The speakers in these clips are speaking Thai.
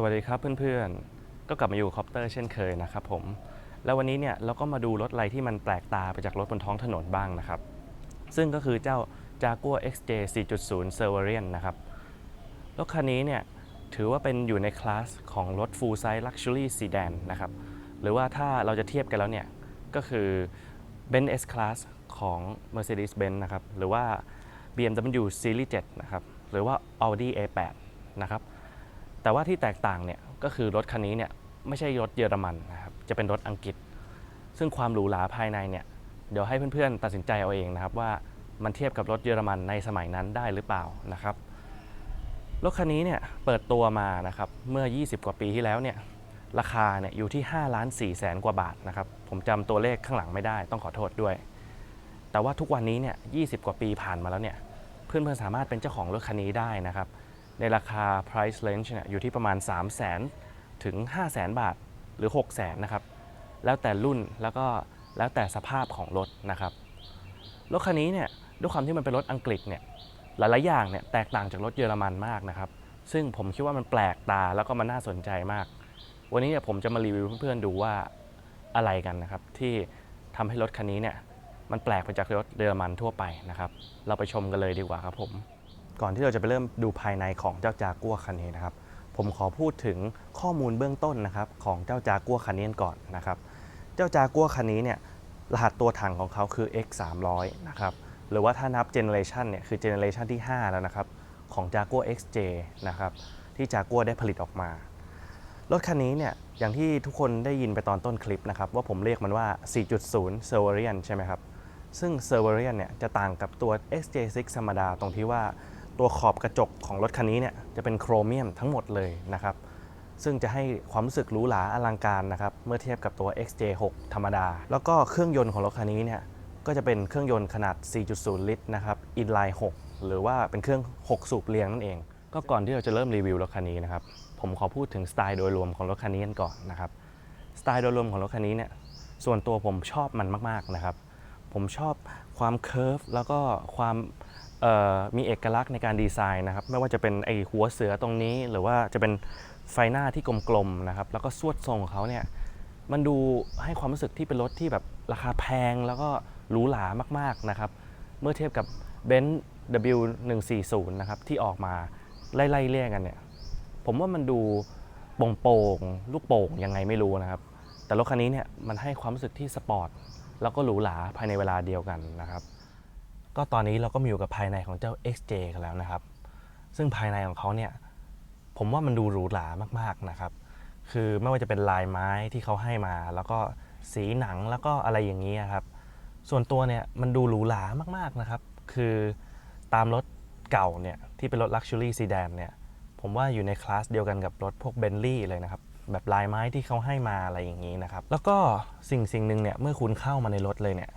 สวัสดีครับเพื่อนๆ ก็กลับมาอยู่คอปเตอร์เช่นเคยนะครับผม แล้ววันนี้เนี่ยเราก็มาดูรถอะไรที่มันแปลกตาไปจากรถบนท้องถนนบ้างนะครับ ซึ่งก็คือเจ้า Jaguar XJ 4.0 Serverian นะครับ รถคันนี้เนี่ยถือว่าเป็นอยู่ในคลาสของรถ full size luxury sedan นะครับ หรือว่าถ้าเราจะเทียบกันแล้วเนี่ยก็คือ Benz S Class ของ Mercedes-Benz นะครับ หรือว่า BMW Series 7 นะครับ หรือว่า Audi A8 นะครับ แต่ว่าที่แตกต่างเนี่ยก็คือรถคันนี้เนี่ยไม่ใช่รถเยอรมันนะครับจะเป็นรถอังกฤษ ซึ่งความหรูหราภายในเนี่ยเดี๋ยวให้เพื่อนๆตัดสินใจเอาเองนะครับว่ามันเทียบกับรถเยอรมันในสมัยนั้นได้หรือเปล่านะครับรถคันนี้เนี่ยเปิดตัวมานะครับเมื่อ 20 กว่าปีที่แล้วเนี่ยราคาเนี่ยอยู่ที่5ล้าน4แสนกว่าบาทนะครับผมจำตัวเลขข้างหลังไม่ได้ต้องขอโทษด้วย แต่ว่าทุกวันนี้เนี่ย20 กว่าปีผ่านมาแล้วเนี่ยเพื่อนๆสามารถเป็นเจ้าของรถคันนี้ได้นะครับ ในราคา price range เนี่ยอยู่ที่ประมาณ 3 0 0 0 0 0 ถึง 5 0 0 0 0 0 บาทหรือ6 0 0 0 0 0 นะครับ แล้วแต่รุ่นแล้วก็แล้วแต่สภาพของรถนะครับ รถคันนี้เนี่ยด้วยความที่มันเป็นรถอังกฤษเนี่ยหลายๆอย่างเนี่ยแตกต่างจากรถเยอรมันมากนะครับ ซึ่งผมคิดว่ามันแปลกตาแล้วก็มันน่าสนใจมาก วันนี้เนี่ยผมจะมารีวิวเพื่อนๆดูว่าอะไรกันนะครับ ที่ทำให้รถคันนี้เนี่ยมันแปลกไปจากรถเยอรมันทั่วไปนะครับ เราไปชมกันเลยดีกว่าครับผม ก่อนที่เราจะไปเริ่มดูภายในของเจ้าจากัวคันนี้นะครับ ผมขอพูดถึงข้อมูลเบื้องต้นนะครับของเจ้าจากัวคันนี้ก่อนนะครับ เจ้าจากัวคันนี้เนี่ยรหัสตัวถังของเขาคือ X 3 0 0นะครับ หรือว่าถ้านับเจเนอเรชันเนี่ยคือเจเนอเรชันที่ 5 แล้วนะครับ ของ Jaguar XJ นะครับ ที่ Jaguar ได้ผลิตออกมา รถคันนี้เนี่ยอย่างที่ทุกคนได้ยินไปตอนต้นคลิปนะครับ ว่าผมเรียกมันว่า 4.0 Serverian ใช่ไหมครับ ซึ่ง Serverian เนี่ยจะต่างกับตัว XJ6 ธรรมดาตรงที่ว่า ตัวขอบกระจกของรถคันนี้เนี่ยจะเป็นโครเมียมทั้งหมดเลยนะครับ ซึ่งจะให้ความรู้สึกหรูหราอลังการนะครับ เมื่อเทียบกับตัว XJ6 ธรรมดา แล้วก็เครื่องยนต์ของรถคันนี้เนี่ยก็จะเป็นเครื่องยนต์ขนาด 4.0 ลิตรนะครับ inline 6 หรือว่าเป็นเครื่อง 6 สูบเรียงนั่นเอง ก็ก่อนที่เราจะเริ่มรีวิวรถคันนี้นะครับ ผมขอพูดถึงสไตล์โดยรวมของรถคันนี้กันก่อนนะครับ สไตล์โดยรวมของรถคันนี้เนี่ยส่วนตัวผมชอบมันมาก ๆ นะครับ ผมชอบความเคิร์ฟแล้วก็ความ มีเอกลักษณ์ในการดีไซน์นะครับ ไม่ว่าจะเป็นไอหัวเสือตรงนี้ หรือว่าจะเป็นไฟหน้าที่กลมๆนะครับ แล้วก็สวดทรงของเขาเนี่ยมันดูให้ความรู้สึกที่เป็นรถที่แบบราคาแพงแล้วก็หรูหรามากๆนะครับ เมื่อเทียบกับ Benz W140 นะครับที่ออกมาไล่ๆเรียกกันเนี่ยผมว่ามันดูโป่งๆลูกโป่งยังไงไม่รู้นะครับ แต่รถคันนี้เนี่ยมันให้ความรู้สึกที่สปอร์ตแล้วก็หรูหราภายในเวลาเดียวกันนะครับ ก็ตอนนี้เราก็มาอยู่กับภายในของเจ้า XJ กันแล้วนะครับ ซึ่งภายในของเขาเนี่ยผมว่ามันดูหรูหรามากๆนะครับ คือไม่ว่าจะเป็นลายไม้ที่เขาให้มา แล้วก็สีหนังแล้วก็อะไรอย่างนี้ครับ ส่วนตัวเนี่ยมันดูหรูหรามากๆนะครับ คือตามรถเก่าเนี่ยที่เป็นรถ Luxury Sedan เนี่ยผมว่าอยู่ในคลาสเดียวกันกับรถพวกเบนลี่เลยนะครับ แบบลายไม้ที่เขาให้มาอะไรอย่างนี้นะครับ แล้วก็สิ่งสิ่งหนึ่งเนี่ยเมื่อคุณเข้ามาในรถเลยเนี่ย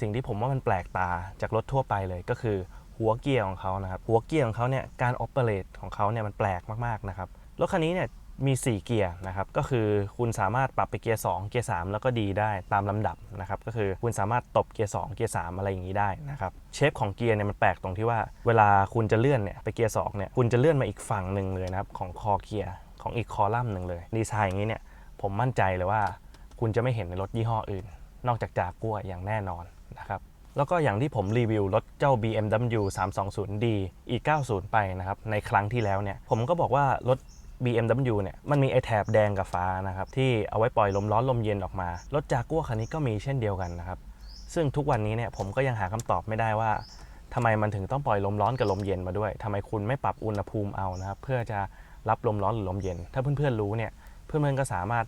สิ่งที่ผมว่ามันแปลกตาจากรถทั่วไปเลยก็คือหัวเกียร์ของเขานะครับหัวเกียร์ของเขาเนี่ยการออ p เปเรตของเขาเนี่ยมันแปลกมากๆนะครับรถคันนี้เนี่ยมี 4 เกียร์นะครับก็คือคุณสามารถปรับไปเกียร์2เกียร์3แล้วก็ดีได้ตามลำดับนะครับก็คือคุณสามารถตบเกียร์2เกียร์3อะไรอย่างนี้ได้นะครับเชฟของเกียร์เนี่ยมันแปลกตรงที่ว่าเวลาคุณจะเลื่อนเนี่ยไปเกียร์2เนี่ยคุณจะเลื่อนมาอีกฝั่งหนึ่งเลยนะครับของคอเกียร์ของอีกคอลัมน์หนึ่งเลยดีไซน์อย่างนี้เนี่ยผมมั่นใจเลยว่า คุณจะไม่เห็นในรถยี่ห้ออื่น นอกจากจากกัวอย่างแน่นอน นะครับแล้วก็อย่างที่ผมรีวิวรถเจ้า BMW 320D E90 ไปนะครับในครั้งที่แล้วเนี่ยผมก็บอกว่ารถ BMW เนี่ยมันมีไอแถบแดงกับฟ้านะครับที่เอาไว้ปล่อยลมร้อนลมเย็นออกมา รถจากัวคันนี้ก็มีเช่นเดียวกันนะครับซึ่งทุกวันนี้เนี่ยผมก็ยังหาคำตอบไม่ได้ว่าทำไมมันถึงต้องปล่อยลมร้อนกับลมเย็นมาด้วยทำไมคุณไม่ปรับอุณหภูมิเอานะครับเพื่อจะรับลมร้อนหรือลมเย็น ถ้าเพื่อนๆรู้เนี่ยเพื่อนๆก็สามารถ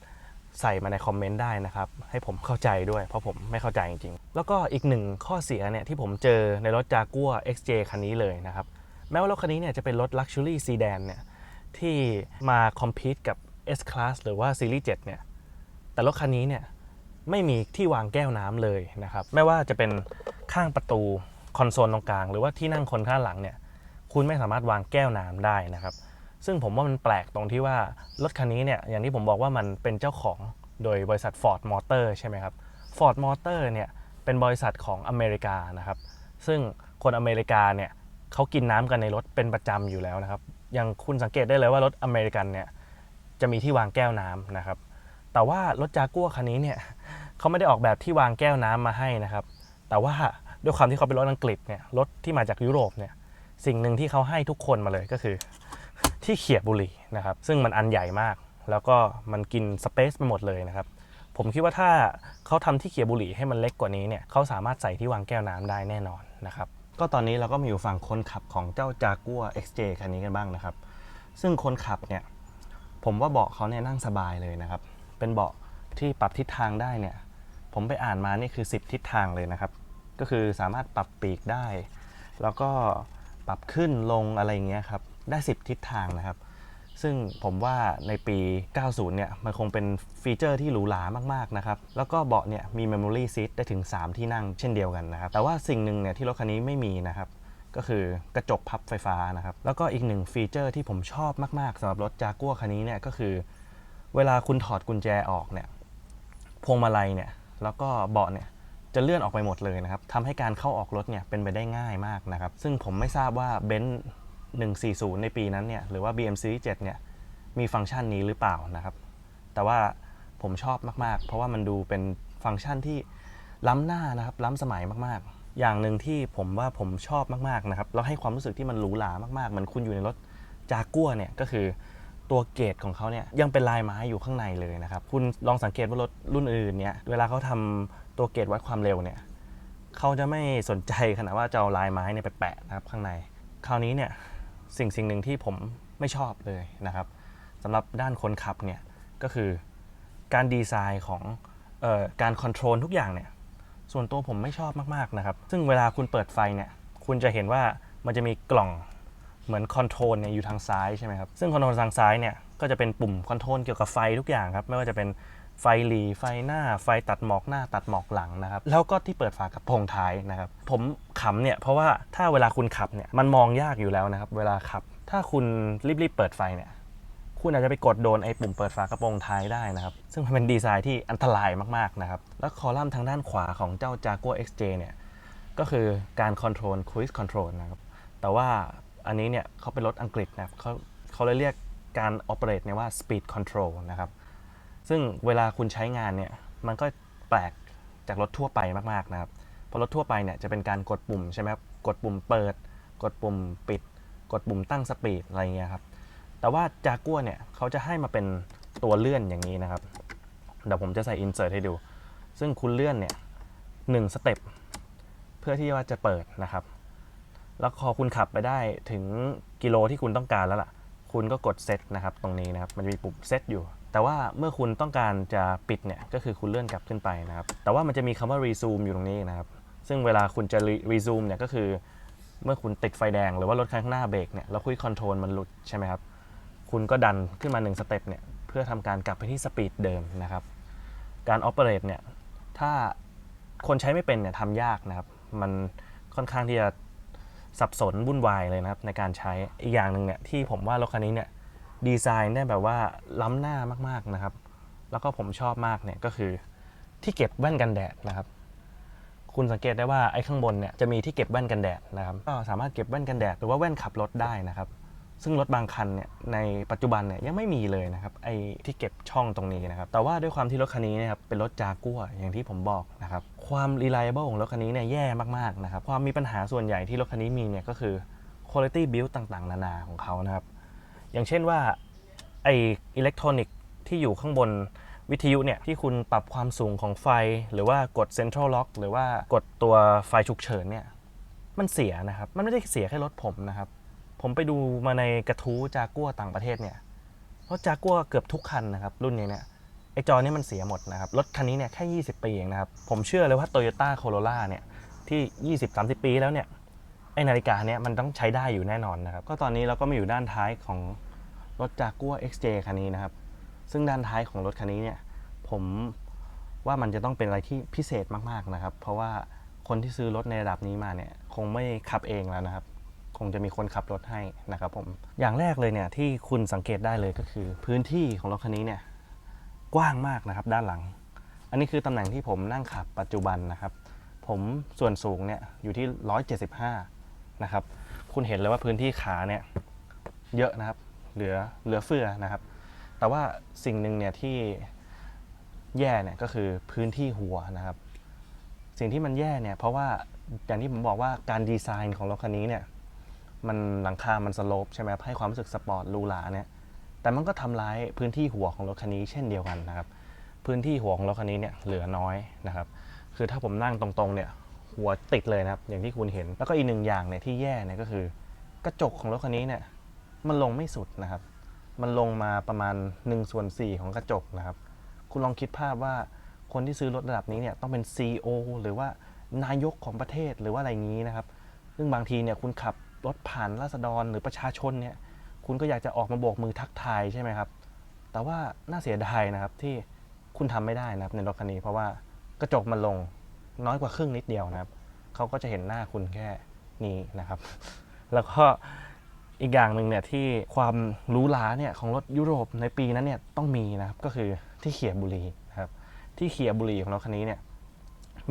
ใส่มาในคอมเมนต์ได้นะครับ ให้ผมเข้าใจด้วยเพราะผมไม่เข้าใจจริงๆ แล้วก็อีกหนึ่งข้อเสียเนี่ยที่ผมเจอในรถ Jaguar XJ คันนี้เลยนะครับ แม้ว่ารถคันนี้เนี่ยจะเป็นรถ Luxury Sedan เนี่ยที่มาคอมพีตกับ S Class หรือว่า Series 7เนี่ยแต่รถคันนี้เนี่ยไม่มีที่วางแก้วน้ำเลยนะครับไม่ว่าจะเป็นข้างประตูคอนโซลตรงกลาง หรือว่าที่นั่งคนข้างหลังเนี่ยคุณไม่สามารถวางแก้วน้ำได้นะครับ ซึ่งผมว่ามันแปลกตรงที่ว่ารถคันนี้เนี่ยอย่างที่ผมบอกว่ามันเป็นเจ้าของโดยบริษัท Ford Motor ใช่ไหมครับ Ford Motor เนี่ยเป็นบริษัทของอเมริกานะครับ ซึ่งคนอเมริกาเนี่ยเขากินน้ำกันในรถเป็นประจำอยู่แล้วนะครับ อย่างคุณสังเกตได้เลยว่ารถอเมริกันเนี่ยจะมีที่วางแก้วน้ำนะครับ แต่ว่ารถจากัวคันนี้เนี่ยเขาไม่ได้ออกแบบที่วางแก้วน้ำมาให้นะครับ แต่ว่าด้วยความที่เขาเป็นรถอังกฤษเนี่ยรถที่มาจากยุโรปเนี่ยสิ่งหนึ่งที่เขาให้ทุกคนมาเลยก็คือ ที่เขียบบุหรี่นะครับ ซึ่งมันอันใหญ่มาก แล้วก็มันกินสเปซไปหมดเลยนะครับ ผมคิดว่าถ้าเขาทำที่เขียบบุหรี่ให้มันเล็กกว่านี้เนี่ยเขาสามารถใส่ที่วางแก้วน้ำได้แน่นอนนะครับ ก็ตอนนี้เราก็มาอยู่ฝั่งคนขับของเจ้าจากัว XJ คันนี้กันบ้างนะครับ ซึ่งคนขับเนี่ยผมว่าเบาะเขาเนี่ยนั่งสบายเลยนะครับ เป็นเบาะที่ปรับทิศทางได้เนี่ย ผมไปอ่านมานี่คือ 10 ทิศทางเลยนะครับ ก็คือสามารถปรับปีกได้ แล้วก็ปรับขึ้นลงอะไรอย่างเงี้ยครับ ได้ 10 ทิศทางนะครับ ซึ่งผมว่าในปี 90 เนี่ย มันคงเป็นฟีเจอร์ที่หรูหรามาก ๆ นะครับ แล้วก็เบาะเนี่ยมี Memory Seat ได้ถึง 3 ที่นั่งเช่นเดียวกันนะครับ แต่ว่าสิ่งหนึ่งเนี่ยที่รถคันนี้ไม่มีนะครับก็คือกระจกพับไฟฟ้านะครับ แล้วก็อีกหนึ่งฟีเจอร์ที่ผมชอบมากๆสำหรับรถจากัวคันนี้เนี่ยก็คือ เวลาคุณถอดกุญแจออกเนี่ยพวงมาลัยเนี่ยแล้วก็เบาะเนี่ยจะเลื่อนออกไปหมดเลยนะครับทำให้การเข้าออกรถเนี่ยเป็นไปได้ง่ายมากนะครับ ซึ่งผมไม่ทราบว่าเบนซ์ 140 ในปีนั้นเนี่ยหรือว่า BM Series 7เนี่ยมีฟังก์ชันนี้หรือเปล่านะครับ แต่ว่าผมชอบมาก ๆ เพราะว่ามันดูเป็นฟังก์ชันที่ล้ำหน้านะครับล้ำสมัยมากๆ อย่างหนึ่งที่ผมว่าผมชอบมากๆนะครับแล้วให้ความรู้สึกที่มันหรูหรามากๆเหมือนคุณอยู่ในรถจากัวเนี่ยก็คือตัวเกตของเขาเนี่ยยังเป็นลายไม้อยู่ข้างในเลยนะครับคุณลองสังเกตว่ารถรุ่นอื่นเนี่ยเวลาเขาทำตัวเกตวัดความเร็วเนี่ยเขาจะไม่สนใจขนาดว่าจะเอาลายไม้เนี่ยไปแปะนะครับข้างใน คราวนี้เนี่ย สิ่งสิ่งหนึ่งที่ผมไม่ชอบเลยนะครับสำหรับด้านคนขับเนี่ยก็คือการดีไซน์ของออการคอนโทรลทุกอย่างเนี่ยส่วนตัวผมไม่ชอบมากๆนะครับ ซึ่งเวลาคุณเปิดไฟเนี่ยคุณจะเห็นว่ามันจะมีกล่องเหมือนคอนโทรลเนี่ยอยู่ทางซ้ายใช่ไหมครับซึ่งคอนโทรลทางซ้ายเนี่ยก็จะเป็นปุ่มคอนโทรลเกี่ยวกับไฟทุกอย่างครับไม่ว่าจะเป็น ไฟหลีไฟหน้า ไฟตัดหมอกหน้าตัดหมอกหลังนะครับ แล้วก็ที่เปิดฝากระโปรงท้ายนะครับ ผมขำเนี่ยเพราะว่าถ้าเวลาคุณขับเนี่ยมันมองยากอยู่แล้วนะครับ เวลาขับ ถ้าคุณรีบๆเปิดไฟเนี่ยคุณอาจจะไปกดโดนไอ้ปุ่มเปิดฝากระโปรงท้ายได้นะครับ ซึ่งมันเป็นดีไซน์ที่อันตรายมากๆนะครับแล้วคอลัมน์ทางด้านขวาของเจ้า Jaguar XJ เนี่ยก็คือการคอนโทรล Cruise Control นะครับแต่ว่าอันนี้เนี่ยเขาเป็นรถอังกฤษนะครับเขาเขาเลยเรียกการ operate เนี่ยว่า speed control นะครับ ซึ่งเวลาคุณใช้งานเนี่ยมันก็แปลกจากรถทั่วไปมากๆนะครับเพราะรถทั่วไปเนี่ยจะเป็นการกดปุ่มใช่ไหมครับกดปุ่มเปิด กดปุ่มปิด กดปุ่มตั้งสปีดอะไรเงี้ยครับแต่ว่าจากัวเนี่ยเขาจะให้มาเป็นตัวเลื่อนอย่างนี้นะครับเดี๋ยวผมจะใส่อินเสิร์ตให้ดู ซึ่งคุณเลื่อนเนี่ยหนึ่งสเต็ปเพื่อที่ว่าจะเปิดนะครับ แล้วพอคุณขับไปได้ถึงกิโลที่คุณต้องการแล้วล่ะ คุณก็กดเซตนะครับตรงนี้นะครับ มันจะมีปุ่มเซตอยู่ แต่ว่าเมื่อคุณต้องการจะปิดเนี่ยก็คือคุณเลื่อนกลับขึ้นไปนะครับ แต่ว่ามันจะมีคำว่า resume อยู่ตรงนี้นะครับ ซึ่งเวลาคุณจะ resume เนี่ยก็คือ เมื่อคุณติดไฟแดงหรือว่ารถข้างหน้าเบรกเนี่ยแล้วคุยคอนโทรลมันหลุดใช่ไหมครับ คุณก็ดันขึ้นมา1สเต็ปเนี่ยเพื่อทำการกลับไปที่สปีดเดิมนะครับ การ operate เนี่ยถ้าคนใช้ไม่เป็นเนี่ยทำยากนะครับ มันค่อนข้างที่จะสับสนวุ่นวายเลยนะครับในการใช้อีกอย่างหนึ่งเนี่ยที่ผมว่ารถคันนี้เนี่ย ดีไซน์ได้แบบว่าล้ำหน้ามากๆนะครับ แล้วก็ผมชอบมากเนี่ยก็คือที่เก็บแว่นกันแดดนะครับ คุณสังเกตได้ว่าไอ้ข้างบนเนี่ยจะมีที่เก็บแว่นกันแดดนะครับ ก็สามารถเก็บแว่นกันแดดหรือว่าแว่นขับรถได้นะครับ ซึ่งรถบางคันเนี่ยในปัจจุบันเนี่ยยังไม่มีเลยนะครับไอ้ที่เก็บช่องตรงนี้นะครับ แต่ว่าด้วยความที่รถคันนี้เนะครับเป็นรถจากัวอย่างที่ผมบอกนะครับ ความ reliable ของรถคันนี้เนี่ยแย่มากๆนะครับ ความมีปัญหาส่วนใหญ่ที่รถคันนี้มีเนี่ยก็คือ quality build ต่างๆ นานาของเขานะครับ อย่างเช่นว่าไออิเล็กทรอนิกส์ที่อยู่ข้างบนวิทยุเนี่ยที่คุณปรับความสูงของไฟ หรือว่ากด Central Lock หรือว่ากดตัวไฟฉุกเฉินเนี่ยมันเสียนะครับ มันไม่ได้เสียแค่รถผมนะครับ ผมไปดูมาในกระทู้จากัวต่างประเทศเนี่ยรถจากัวเกือบทุกคันนะครับ รุ่นนี้เนี่ยไอจอนี่มันเสียหมดนะครับ รถคันนี้เนี่ยแค่ 20 ปีเองนะครับ ผมเชื่อเลยว่า Toyota Corolla เนี่ยที่ 20-30 ปีแล้วเนี่ย ไอนาฬิกาเนี่ยมันต้องใช้ได้อยู่แน่นอนนะครับ ก็ตอนนี้เราก็มาอยู่ด้านท้ายของรถจากัว XJ คันนี้นะครับ ซึ่งด้านท้ายของรถคันนี้เนี่ย ผมว่ามันจะต้องเป็นอะไรที่พิเศษมากๆนะครับ เพราะว่าคนที่ซื้อรถในระดับนี้มาเนี่ย คงไม่ขับเองแล้วนะครับ คงจะมีคนขับรถให้นะครับผม อย่างแรกเลยเนี่ยที่คุณสังเกตได้เลยก็คือ พื้นที่ของรถคันนี้เนี่ยกว้างมากนะครับ ด้านหลัง อันนี้คือตำแหน่งที่ผมนั่งขับปัจจุบันนะครับ ผมส่วนสูงเนี่ยอยู่ที่ 175 นะครับ คุณเห็นเลยว่าพื้นที่ขาเนี่ยเยอะนะครับ เหลือเหลือเฟือนะครับ แต่ว่าสิ่งหนึ่งเนี่ยที่แย่เนี่ยก็คือพื้นที่หัวนะครับ สิ่งที่มันแย่เนี่ยเพราะว่าอย่างที่ผมบอกว่าการดีไซน์ของรถคันนี้เนี่ยมันหลังคา มันสโลปใช่ไหมครับให้ความรู้สึกสปอร์ตหรูหราเนี่ย แต่มันก็ทำร้ายพื้นที่หัวของรถคันนี้เช่นเดียวกันนะครับ พื้นที่หัวของรถคันนี้เนี่ยเหลือน้อยนะครับ คือถ้าผมนั่งตรงๆเนี่ย หัวติดเลยนะครับ อย่างที่คุณเห็น แล้วก็อีกหนึ่งอย่างเนี่ยที่แย่เนี่ยก็คือ กระจกของรถคันนี้เนี่ยมันลงไม่สุดนะครับ มันลงมาประมาณ1ส่วน4ของกระจกนะครับ คุณลองคิดภาพว่าคนที่ซื้อรถระดับนี้เนี่ยต้องเป็น CEO หรือว่านายกของประเทศหรือว่าอะไรงนี้นะครับ ซึ่งบางทีเนี่ยคุณขับรถผ่านราษฎรหรือประชาชนเนี่ย คุณก็อยากจะออกมาโบกมือทักทายใช่ไหมครับ แต่ว่าน่าเสียดายนะครับที่คุณทำไม่ได้นะครับในรถคันนี้เพราะว่ากระจกมันลง น้อยกว่าครึ่งนิดเดียวนะครับเขาก็จะเห็นหน้าคุณแค่นี้นะครับ แล้วก็อีกอย่างหนึ่งเนี่ยที่ความรูหราเนี่ยของรถยุโรปในปีนั้นเนี่ยต้องมีนะครับก็คือที่เขียบุรีนะครับที่เขียบุรีของรถคันนี้เนี่ย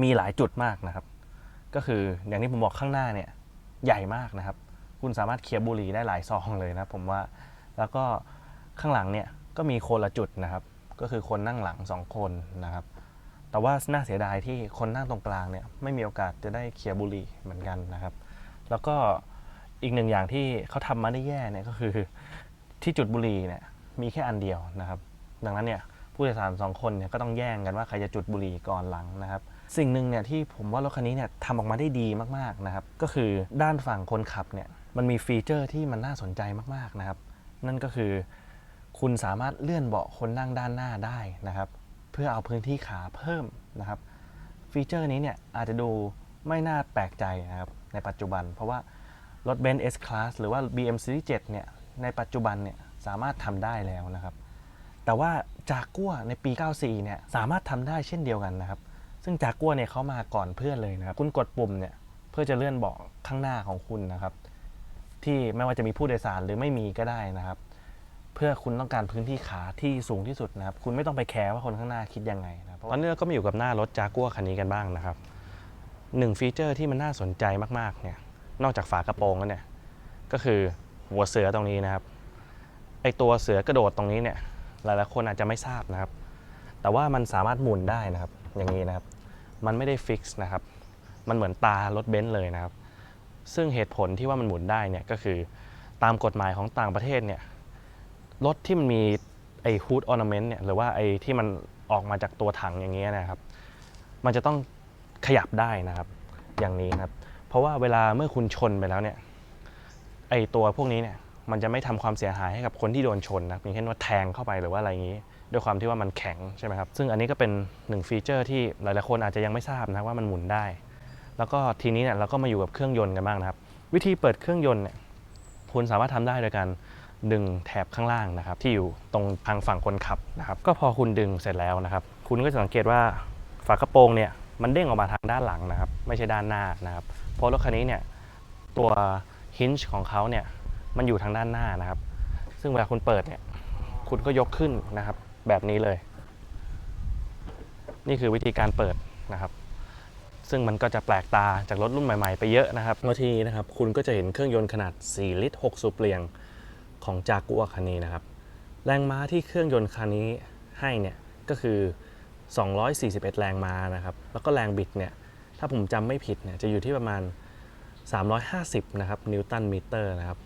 มีหลายจุดมากนะครับ ก็คืออย่างที่ผมบอกข้างหน้าเนี่ยใหญ่มากนะครับ คุณสามารถเขียบุหรี่ได้หลายซองเลยนะผมว่าแล้วก็ข้างหลังเนี่ยก็มีคนละจุดนะครับ ก็คือคนนั่งหลังสองคนนะครับ แต่ว่าน่าเสียดายที่คนนั่งตรงกลางเนี่ยไม่มีโอกาสจะได้เขียบุหรี่เหมือนกันนะครับ แล้วก็อีกหนึ่งอย่างที่เขาทำมาได้แย่เนี่ยก็คือที่จุดบุหรี่เนี่ยมีแค่อันเดียวนะครับ ดังนั้นเนี่ยผู้โดยสารสองคนเนี่ยก็ต้องแย่งกันว่าใครจะจุดบุหรี่ก่อนหลังนะครับ สิ่งหนึ่งเนี่ยที่ผมว่ารถคันนี้เนี่ยทำออกมาได้ดีมากๆนะครับ ก็คือด้านฝั่งคนขับเนี่ยมันมีฟีเจอร์ที่มันน่าสนใจมากๆนะครับ นั่นก็คือ คุณสามารถเลื่อนเบาะคนนั่งด้านหน้าได้นะครับ พื่อเอาพื้นที่ขาเพิ่มนะครับ ฟีเจอร์นี้เนี่ยอาจจะดูไม่น่าแปลกใจนะครับในปัจจุบัน เพราะว่ารถ Benz S Class หรือว่า BM Series 7เนี่ยในปัจจุบันเนี่ยสามารถทำได้แล้วนะครับ แต่ว่าจากกัวในปี 94 เนี่ยสามารถทำได้เช่นเดียวกันนะครับ ซึ่งจากกัวเนี่ยเขามาก่อนเพื่อนเลยนะครับ คุณกดปุ่มเนี่ยเพื่อจะเลื่อนเบาะข้างหน้าของคุณนะครับ ที่ไม่ว่าจะมีผู้โดยสารหรือไม่มีก็ได้นะครับ เพื่อคุณต้องการพื้นที่ขาที่สูงที่สุดนะครับ คุณไม่ต้องไปแคร์ว่าคนข้างหน้าคิดยังไงนะครับตอนนี้เราก็มาอยู่กับหน้ารถจากัวคันนี้กันบ้างนะครับหนึ่งฟีเจอร์ที่มันน่าสนใจมากๆเนี่ยนอกจากฝากระโปรงแล้วเนี่ยก็คือหัวเสือตรงนี้นะครับไอตัวเสือกระโดดตรงนี้เนี่ยหลายๆคนอาจจะไม่ทราบนะครับ แต่ว่ามันสามารถหมุนได้นะครับ อย่างนี้นะครับ มันไม่ได้ฟิกซ์นะครับ มันเหมือนตารถเบนซ์เลยนะครับ ซึ่งเหตุผลที่ว่ามันหมุนได้เนี่ยก็คือตามกฎหมายของต่างประเทศเนี่ย รถที่มันมีไอ้ฮูดออร์นาเมนต์เนี่ยหรือว่าไอ้ที่มันออกมาจากตัวถังอย่างเงี้ยนะครับ มันจะต้องขยับได้นะครับ อย่างนี้นะครับ เพราะว่าเวลาเมื่อคุณชนไปแล้วเนี่ยไอ้ตัวพวกนี้เนี่ยมันจะไม่ทำความเสียหายให้กับคนที่โดนชนนะอย่างเช่นว่าแทงเข้าไปหรือว่าอะไรอย่างนี้ ด้วยความที่ว่ามันแข็งใช่ไหมครับ ซึ่งอันนี้ก็เป็นหนึ่งฟีเจอร์ที่หลายๆคนอาจจะยังไม่ทราบนะว่ามันหมุนได้ แล้วก็ทีนี้เนี่ยเราก็มาอยู่กับเครื่องยนต์กันบ้างนะครับ วิธีเปิดเครื่องยนต์เนี่ยคุณสามารถทำได้โดยการ ดึงแถบข้างล่างนะครับ ที่อยู่ตรงทางฝั่งคนขับนะครับ ก็พอคุณดึงเสร็จแล้วนะครับ คุณก็จะสังเกตว่าฝากระโปรงเนี่ยมันเด้งออกมาทางด้านหลังนะครับ ไม่ใช่ด้านหน้านะครับ เพราะรถคันนี้เนี่ยตัวฮินช์ของเขาเนี่ยมันอยู่ทางด้านหน้านะครับ ซึ่งเวลาคุณเปิดเนี่ยคุณก็ยกขึ้นนะครับ แบบนี้เลย นี่คือวิธีการเปิดนะครับ ซึ่งมันก็จะแปลกตาจากรถรุ่นใหม่ ๆ ไปเยอะนะครับแล้วทีนี้นะครับ คุณก็จะเห็นเครื่องยนต์ขนาด 4 ลิตร 6 สูบเปลียง ของจากัวคันนี้นะครับ แรงม้าที่เครื่องยนต์คันนี้ให้เนี่ยก็คือ 241 แรงม้านะครับ แล้วก็แรงบิดเนี่ยถ้าผมจำไม่ผิดเนี่ยจะอยู่ที่ประมาณ 350 นะครับนิวตันมิเตอร์นะครับ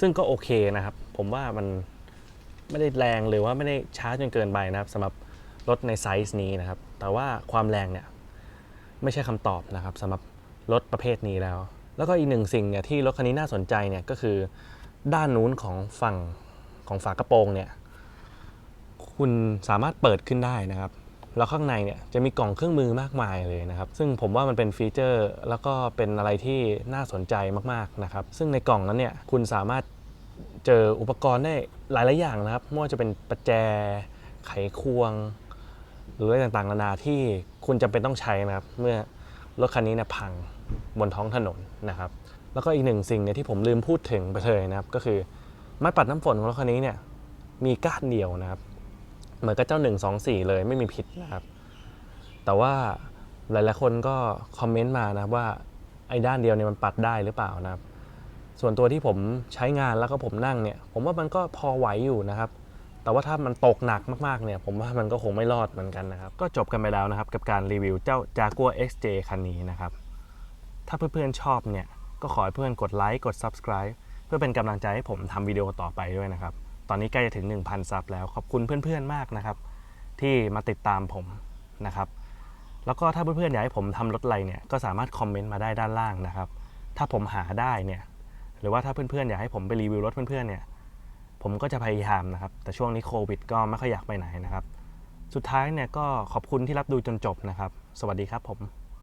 ซึ่งก็โอเคนะครับ ผมว่ามันไม่ได้แรงหรือว่าไม่ได้ช้าจนเกินไปนะครับสำหรับรถในไซส์นี้นะครับ แต่ว่าความแรงเนี่ยไม่ใช่คำตอบนะครับสำหรับรถประเภทนี้แล้ว แล้วก็อีกหนึ่งสิ่งเนี่ยที่รถคันนี้น่าสนใจเนี่ยก็คือ ด้านนู้นของฝั่งของฝากระโปรงเนี่ยคุณสามารถเปิดขึ้นได้นะครับ แล้วข้างในเนี่ยจะมีกล่องเครื่องมือมากมายเลยนะครับ ซึ่งผมว่ามันเป็นฟีเจอร์แล้วก็เป็นอะไรที่น่าสนใจมากๆนะครับ ซึ่งในกล่องนั้นเนี่ยคุณสามารถเจออุปกรณ์ได้หลายๆอย่างนะครับไม่ว่าจะเป็นประแจ ไขควง หรืออะไรต่างๆนานาที่คุณจำเป็นต้องใช้นะครับ เมื่อรถคันนี้เนี่ยพังบนท้องถนนนะครับ แล้วก็อีกหนึ่งสิ่งเนี่ยที่ผมลืมพูดถึงไปเลยนะครับ ก็คือไม้ปัดน้ำฝนของรถคันนี้เนี่ยมีก้านเดียวนะครับ เหมือนกับเจ้า 124 เลยไม่มีผิดนะครับ แต่ว่าหลายๆคนก็คอมเมนต์มานะครับว่าไอ้ด้านเดียวเนี่ยมันปัดได้หรือเปล่านะครับ ส่วนตัวที่ผมใช้งานแล้วก็ผมนั่งเนี่ย ผมว่ามันก็พอไหวอยู่นะครับแแต่ว่าถ้ามันตกหนักมากๆเนี่ยผมว่ามันก็คงไม่รอดเหมือนกันนะครับ ก็จบกันไปแล้วนะครับกับการรีวิวเจ้า Jaguar XJ คันนี้นะครับ ถ้าเพื่อนๆชอบเนี่ย ก็ขอให้เพื่อนกดไลค์กด Subscribe เพื่อเป็นกำลังใจให้ผมทำวิดีโอต่อไปด้วยนะครับ ตอนนี้ใกล้จะถึง 1,000 ซับแล้ว ขอบคุณเพื่อนๆมากนะครับ ที่มาติดตามผมนะครับ แล้วก็ถ้าเพื่อนๆอยากให้ผมทำรถอะไรเนี่ยก็สามารถคอมเมนต์มาได้ด้านล่างนะครับ ถ้าผมหาได้เนี่ยหรือว่าถ้าเพื่อนๆอยากให้ผมไปรีวิวรถเพื่อนๆเนี่ยผมก็จะพยายามนะครับ แต่ช่วงนี้โควิด ก็ไม่ค่อยอยากไปไหนนะครับ สุดท้ายเนี่ยก็ขอบคุณที่รับดูจนจบนะครับ สวัสดีครับผม